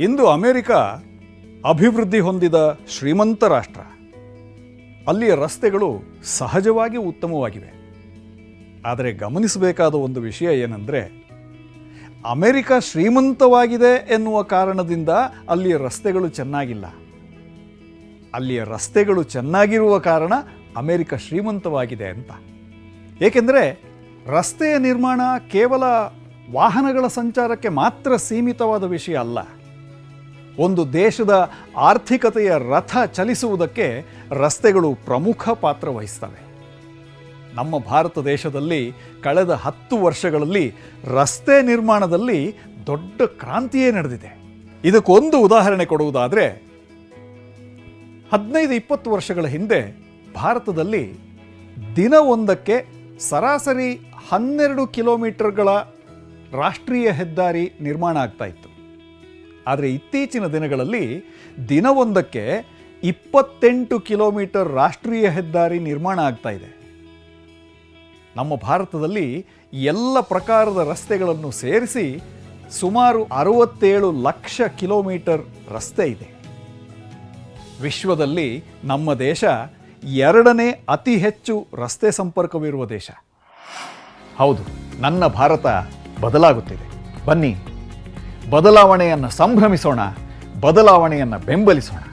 ಇಂದು America ಅಭಿವೃದ್ಧಿ ಹೊಂದಿದ ಶ್ರೀಮಂತ ರಾಷ್ಟ್ರ. ಅಲ್ಲಿಯ ರಸ್ತೆಗಳು ಸಹಜವಾಗಿ ಉತ್ತಮವಾಗಿವೆ. ಆದರೆ ಗಮನಿಸಬೇಕಾದ ಒಂದು ವಿಷಯ ಏನಂದರೆ, ಅಮೆರಿಕ ಶ್ರೀಮಂತವಾಗಿದೆ ಎನ್ನುವ ಕಾರಣದಿಂದ ಅಲ್ಲಿಯ ರಸ್ತೆಗಳು ಚೆನ್ನಾಗಿಲ್ಲ. ಅಲ್ಲಿಯ ರಸ್ತೆಗಳು ಚೆನ್ನಾಗಿರುವ ಕಾರಣ ಅಮೆರಿಕ ಶ್ರೀಮಂತವಾಗಿದೆ ಅಂತ. ಏಕೆಂದರೆ, ರಸ್ತೆಯ ನಿರ್ಮಾಣ ಕೇವಲ ವಾಹನಗಳ ಸಂಚಾರಕ್ಕೆ ಮಾತ್ರ ಸೀಮಿತವಾದ ವಿಷಯ ಅಲ್ಲ. ಒಂದು ದೇಶದ ಆರ್ಥಿಕತೆಯ ರಥ ಚಲಿಸುವುದಕ್ಕೆ ರಸ್ತೆಗಳು ಪ್ರಮುಖ ಪಾತ್ರ ವಹಿಸ್ತವೆ. ನಮ್ಮ ಭಾರತ ದೇಶದಲ್ಲಿ ಕಳೆದ ಹತ್ತು ವರ್ಷಗಳಲ್ಲಿ ರಸ್ತೆ ನಿರ್ಮಾಣದಲ್ಲಿ ದೊಡ್ಡ ಕ್ರಾಂತಿಯೇ ನಡೆದಿದೆ. ಇದಕ್ಕೊಂದು ಉದಾಹರಣೆ ಕೊಡುವುದಾದರೆ, ಹದಿನೈದು ಇಪ್ಪತ್ತು ವರ್ಷಗಳ ಹಿಂದೆ ಭಾರತದಲ್ಲಿ ದಿನವೊಂದಕ್ಕೆ ಸರಾಸರಿ ಹನ್ನೆರಡು ಕಿಲೋಮೀಟರ್ಗಳ ರಾಷ್ಟ್ರೀಯ ಹೆದ್ದಾರಿ ನಿರ್ಮಾಣ ಆಗ್ತಾ ಇತ್ತು. ಆದರೆ ಇತ್ತೀಚಿನ ದಿನಗಳಲ್ಲಿ ದಿನವೊಂದಕ್ಕೆ ಇಪ್ಪತ್ತೆಂಟು ಕಿಲೋಮೀಟರ್ ರಾಷ್ಟ್ರೀಯ ಹೆದ್ದಾರಿ ನಿರ್ಮಾಣ ಆಗ್ತಾ ಇದೆ. ನಮ್ಮ ಭಾರತದಲ್ಲಿ ಎಲ್ಲ ಪ್ರಕಾರದ ರಸ್ತೆಗಳನ್ನು ಸೇರಿಸಿ ಸುಮಾರು ಅರವತ್ತೇಳು ಲಕ್ಷ ಕಿಲೋಮೀಟರ್ ರಸ್ತೆ ಇದೆ. ವಿಶ್ವದಲ್ಲಿ ನಮ್ಮ ದೇಶ ಎರಡನೇ ಅತಿ ಹೆಚ್ಚು ರಸ್ತೆ ಸಂಪರ್ಕವಿರುವ ದೇಶ. ಹೌದು, ನನ್ನ ಭಾರತ ಬದಲಾಗುತ್ತಿದೆ. ಬನ್ನಿ. ಬದಲಾವಣೆಯನ್ನು ಸಂಭ್ರಮಿಸೋಣ ಬದಲಾವಣೆಯನ್ನು ಬೆಂಬಲಿಸೋಣ.